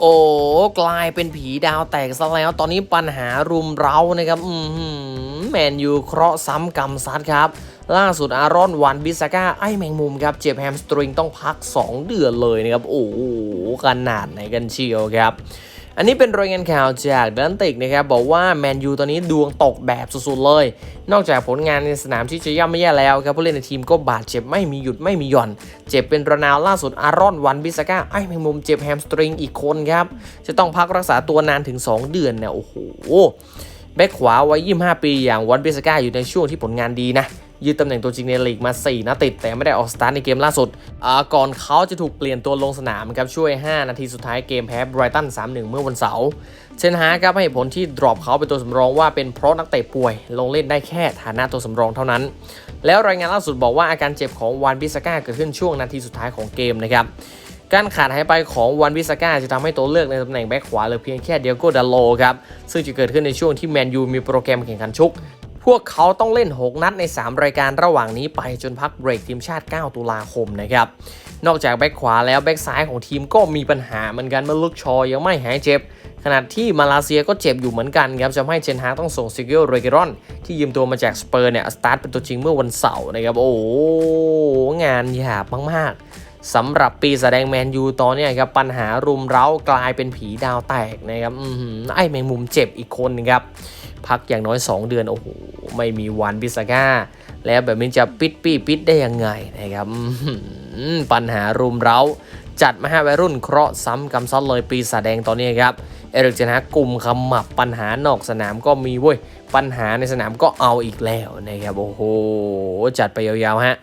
โอ้กลายเป็นผีดาวแตกซะแล้ว ตอนนี้ปัญหารุมเร้านะครับอืมแมนยูเคราะห์ซ้ำกรรมซัดครับ ล่าสุดอารอนวันบิสก้า ไอแมงมุมครับ เจ็บแฮมสตริงต้องพัก 2 เดือนเลยนะครับ โอ้ขนาดไหนกันเชียวครับ อันนี้เป็นรายงานข่าวจากเดนติกนะครับบอกว่าแมนยูตอนนี้ดวงตกแบบสุดๆเลย นอกจากผลงานในสนามที่จะย่ำไม่แย่แล้วครับผู้เล่นในทีมก็บาดเจ็บไม่มีหยุดไม่มีหย่อน เจ็บเป็นระนาวล่าสุดอารอนวันบิสก้าไอ้แมงมุมเจ็บแฮมสตริงอีกคนครับ จะต้องพักรักษาตัวนานถึง 2 เดือนเนี่ยโอ้โหแบ็คขวาวัย25 ปีอย่างวันบิสก้าอยู่ในช่วงที่ผลงานดีนะ ยืดตำแหน่งตัวจริงในลีกมา 4นัดติด แต่ไม่ได้ออกสตาร์ทในเกมล่าสุดก่อนเขาจะถูกเปลี่ยนตัวลงสนามครับช่วย 5 นาทีสุดท้ายเกมแพ้ไบรตัน 3-1 เมื่อวันเสาร์เชนฮาครับให้ผลที่ดรอปเขาเป็นตัวสำรองว่าเป็นเพราะนักเตะป่วย ลงเล่นได้แค่ฐานะตัวสำรองเท่านั้น แล้วรายงานล่าสุดบอกว่าอาการเจ็บของวานบิสก้าเกิดขึ้นช่วงนาทีสุดท้ายของเกมนะครับการขาดหายไปของวันวิสก้าจะทำให้ตัวเลือกในตำแหน่งแบ็คขวาเหลือเพียงแค่เดียโกดาโลครับ ซึ่งจะเกิดขึ้นในช่วงที่แมนยูมีโปรแกรมแข่งขันชุก พวกเขาต้องเล่น 6 นัดใน 3 รายการระหว่างนี้ไปจนพักเบรกทีมชาติ 9 ตุลาคมนะครับ นอกจากแบ็คขวาแล้วแบ็คซ้ายของทีมก็มีปัญหาเหมือนกันเมื่อลูกชอยังไม่หายเจ็บ ขณะที่มาเลเซียก็เจ็บอยู่เหมือนกันครับจะทำให้เชนฮาต้องส่งซิเกลเรเกรอน ที่ยืมตัวมาจากสเปอร์เนี่ยสตาร์ทเป็นตัวจริงเมื่อวันเสาร์นะครับ โอ้โหงานหยาบมากๆ สำหรับปีแสดงแมนยูตอนนี้ครับปัญหารุมเร้ากลายเป็นผีดาวแตกนะครับอไอ้แมงมุมเจ็บอีกคนครับพักอย่างน้อย 2 เดือนโอ้โหไม่มีวันบิสก้า แล้วแบบนี้จะปิดปี้ปิดได้ยังไงนะครับปัญหารุมเร้า จัดมาให้วัยรุ่นเคราะห์ซ้ำกำซ้อนเลยปีแสดงตอนนี้ครับเอริกเจนะกลุ่มขมับปัญหานอกสนามก็มีเว้ยปัญหาในสนามก็เอาอีกแล้วนะครับโอ้โหจัดไปยาวๆฮะ